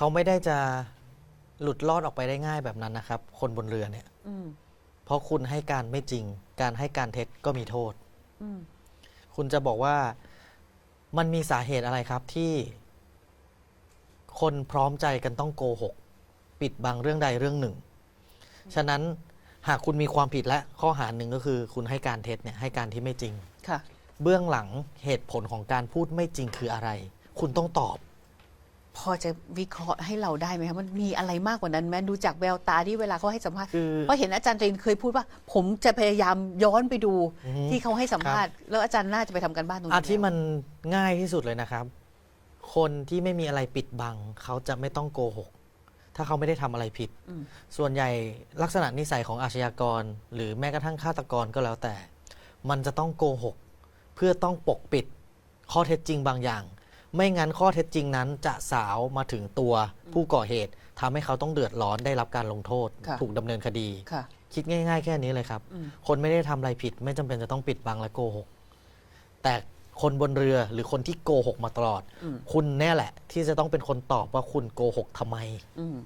เขาไม่ได้จะหลุดรอดออกไปได้ง่ายแบบนั้นนะครับ คนบนเรือเนี่ย อืมเพราะคุณให้การไม่จริง การให้การเท็จก็มีโทษ อืมคุณจะบอกว่ามันมีสาเหตุอะไรครับที่ คนพร้อมใจกันต้องโกหก ปิดบังเรื่องใดเรื่องหนึ่ง ฉะนั้นหากคุณมีความผิดและข้อหาหนึ่งก็คือ คุณให้การเท็จเนี่ยให้การที่ไม่จริง ค่ะ เบื้องหลังเหตุผลของการพูดไม่จริงคืออะไร คุณต้องตอบ พอจะวิเคราะห์ให้เราได้ไหมคะมันมีอะไรมากกว่านั้นไหมดูจากแววตาที่เวลาเขาให้สัมภาษณ์คือเพราะเห็นอาจารย์เรนเคยพูดว่า ผมจะพยายามย้อนไปดูอือฮึ ที่เขาให้สัมภาษณ์แล้วอาจารย์น่าจะไปทำกันบ้านตรงนี้อาที่แล้วมันง่ายที่สุดเลยนะครับ คนที่ไม่มีอะไรปิดบัง เขาจะไม่ต้องโกหก ถ้าเขาไม่ได้ทำอะไรผิด อืมส่วนใหญ่ลักษณะนิสัยของอาชญากร หรือแม้กระทั่งฆาตกรก็แล้วแต่ มันจะต้องโกหก เพื่อต้องปกปิดข้อเท็จจริงบางอย่าง ไม่งั้นข้อเท็จจริงนั้นจะสาวมาถึงตัวผู้ก่อเหตุทำให้เขาต้องเดือดร้อนได้รับการลงโทษ ค่ะ ถูกดำเนินคดี ค่ะ คิดง่ายๆ แค่นี้เลยครับ อืม คนไม่ได้ทำอะไรผิด ไม่จำเป็นจะต้องปิดบังและโกหก แต่คนบนเรือหรือคนที่โกหกมาตลอด อืมคุณแน่แหละ ที่จะต้องเป็นคนตอบว่าคุณโกหกทำไม อืม